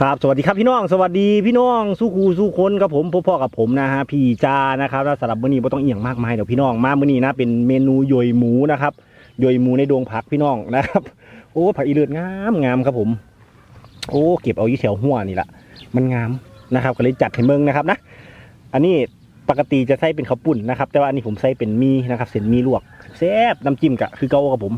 ครับสวัสดีครับพี่น้องสวัสดีพี่น้องสู้ครูสู้คนครับผมพ่อๆกับผมนะฮะพี่จานะครับแล้วสำหรับมื้อนี้ไม่ต้องเอียงมากมายเดี๋ยวพี่น้องมามื้อนี้นะเป็นเมนูโยยหมูนะครับโยยหมูในดวงผักพี่น้องนะครับ โอ้ผักอีเลือดงามงามครับผม โอ้เก็บเอายี่แถวหัวนี่แหละมันงามนะครับ ก็เลยจัดให้เมืองนะครับนะอันนี้ปกติจะใส่เป็นข้าวปุ้นนะครับ แต่ว่าอันนี้ผมใส่เป็นมีนะครับ เส้นมีลวกแซ่บน้ำจิ้มกะคือเก่ากับผม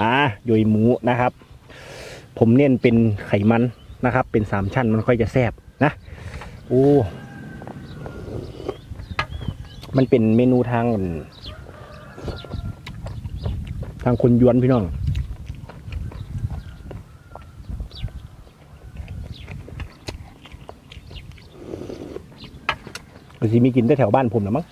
อ่าโยยหมูนะครับ ผมเน้นเป็นไขมัน นะครับ เป็นสามชั้นมันค่อยจะแซบนะโอ้มันเป็นเมนูทาง ทางคนยวนพี่น้องก็สิมีกินแต่แถวบ้านผมนะมั้ง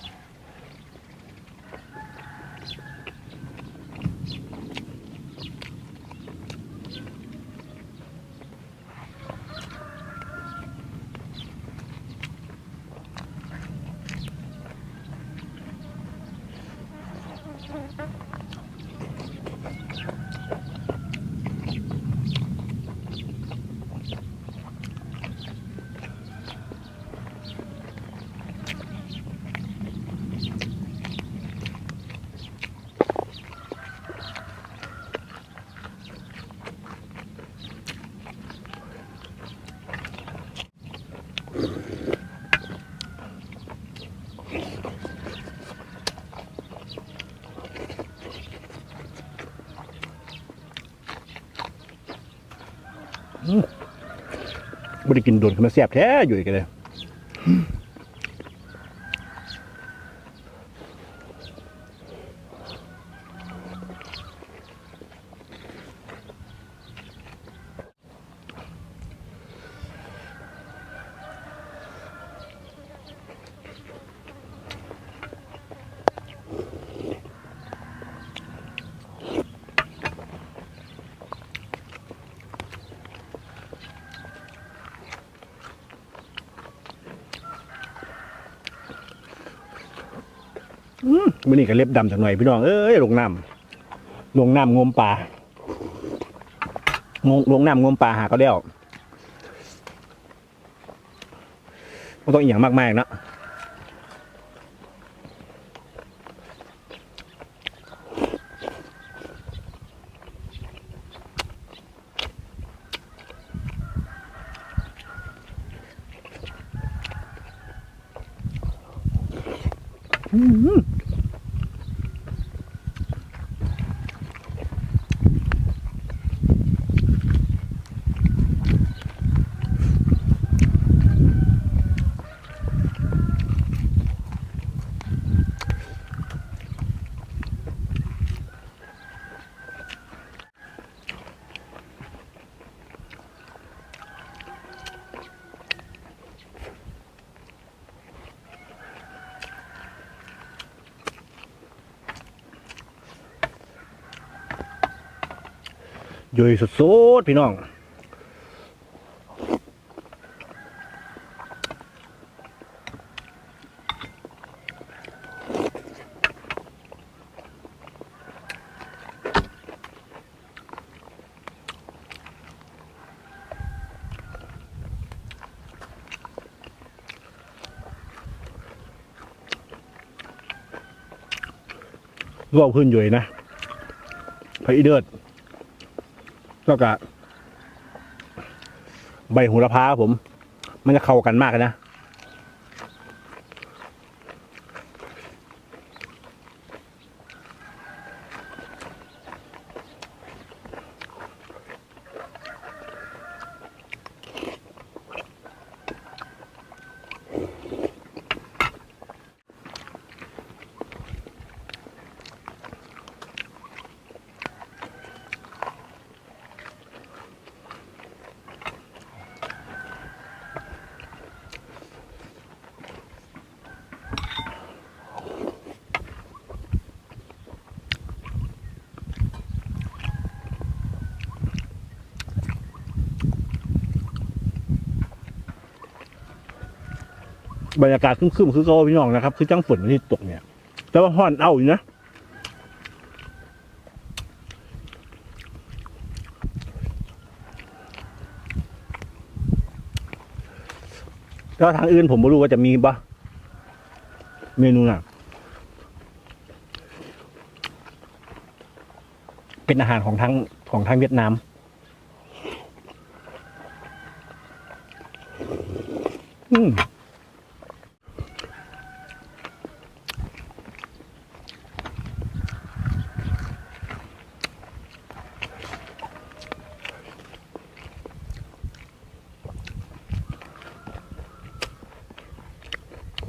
ไม่ได้กินโดนขึ้นมาแซ่บแท้อยู่อีกเลย มื่อนี้ก็เล็บดำจากหน่อยพี่น้องเอ้ยลงน้ำลงน้ำงมปลางงลงน้ำงมปลาหาก็เดียวไม่ต้องอหย่างมากมายเนาะโยยสุดๆพี่น้องรวบขึ้นอยู่นะพระอีเดิด แล้วก็ใบโหูระพาครับผม มันจะเข้ากันมากนะ บรรยากาศครึ้มๆคือเก็พี่น้องนะครับ คือจังฝนที่ตกเนี่ย แต่ว่าห้อนเอาอยู่นะแล้วทางอื่นผมไม่รู้ว่าจะมีปะเมนูน่ะ เป็นอาหารของทางของทางเวียดนาม อืม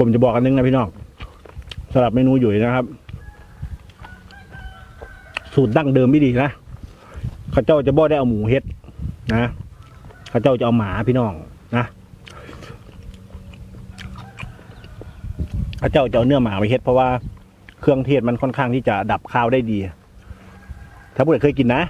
ผมจะบอกกันนึงนะพี่น้องสำหรับเมนูหยุยนะครับ สูตรดั้งเดิมไม่ดีนะข้าเจ้าจะบ่ได้เอาหมูเฮ็ดนะข้าเจ้าจะเอาหมาพี่น้องนะข้าเจ้าจะเอาเนื้อหมาไปเฮ็ดเพราะว่าเครื่องเทศมันค่อนข้างที่จะดับข้าวได้ดี ถ้าผู้ใดเคยกินนะ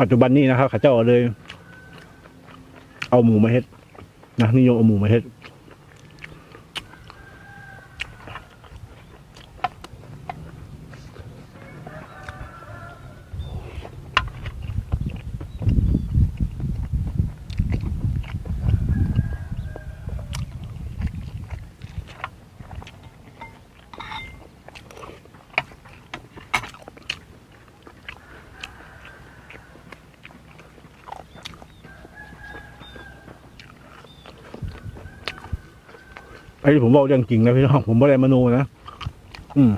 ปัจจุบันนี้นะครับข้าเจ้าเลย เอาหมูมาเฮ็ดนะนิยมเอาหมูมาเฮ็ด ไอ้ที่ผมบอกเรื่องจริงนะพี่น้องผมไม่ได้มโนนะ อืม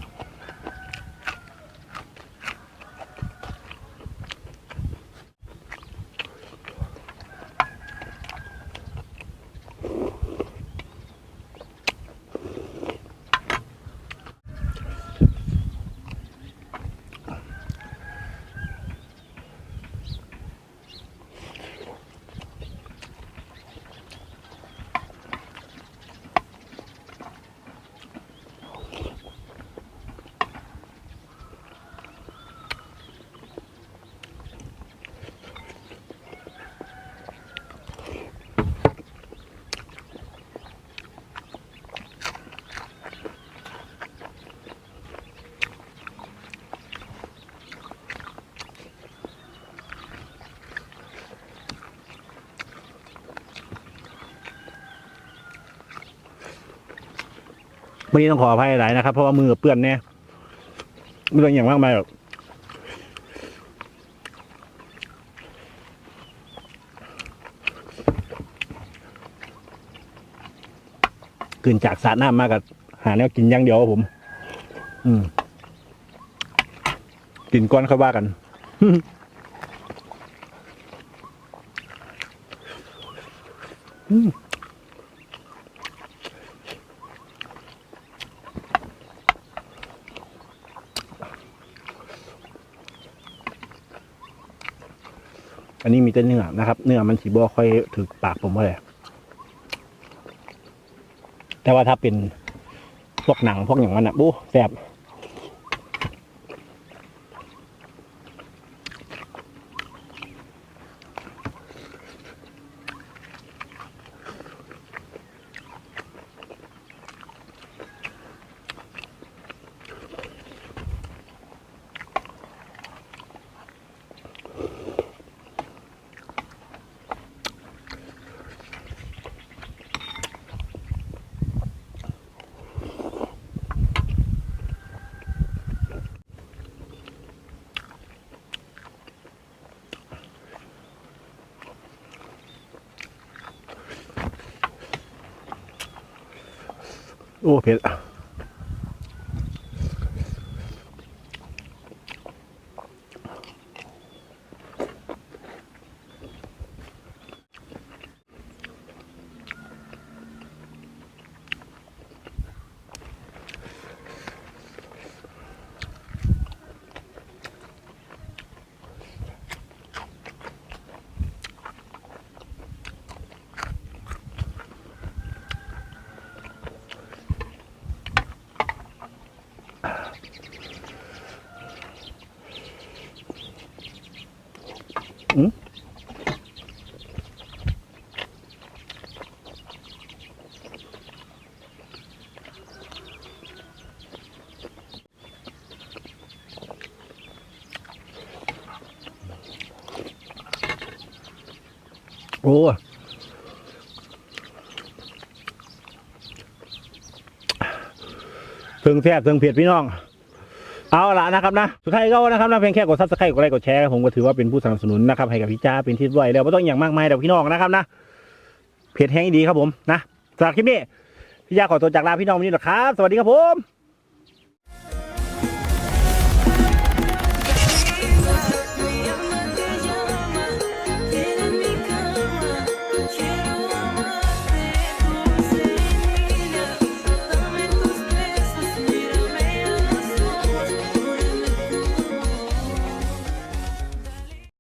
วันนี้ต้องขออภัยหลายนะครับ เพราะว่ามือเปื้อนแน่ไม่ต้องอย่างมากมายหรอกกินจากสระน้ำมากับหาแนวกินอย่างเดียวครับผม อืม กินก้อนเข้าว่ากันอืม อันนี้มีแต่เนื้อนะครับ เนื้อมันสีบัวค่อยถือปากผมว่าเลยแต่ว่าถ้าเป็นพวกหนังพวกอย่างนั้นนะบู๊แสบ โอ้เโอ้เพิ่งแท่บเพิ่งเพียดพี่น้อง เอาละนะครับนะสุดท้ายก็นะครับนะเพียงแค่กดซับสไครต์กดไลค์กดแชร์ผมก็ถือว่าเป็นผู้สนับสนุนนะครับให้กับพี่จ้าเป็นที่ด้วยแล้วไม่ต้องอย่างมากมายเดี๋ยวพี่น้องนะครับนะเพจแห้งดีครับผมนะสำหรับคลิปนี้พี่จ้าขอตัวจากลาพี่น้องวันนี้นะครับ สวัสดีครับผม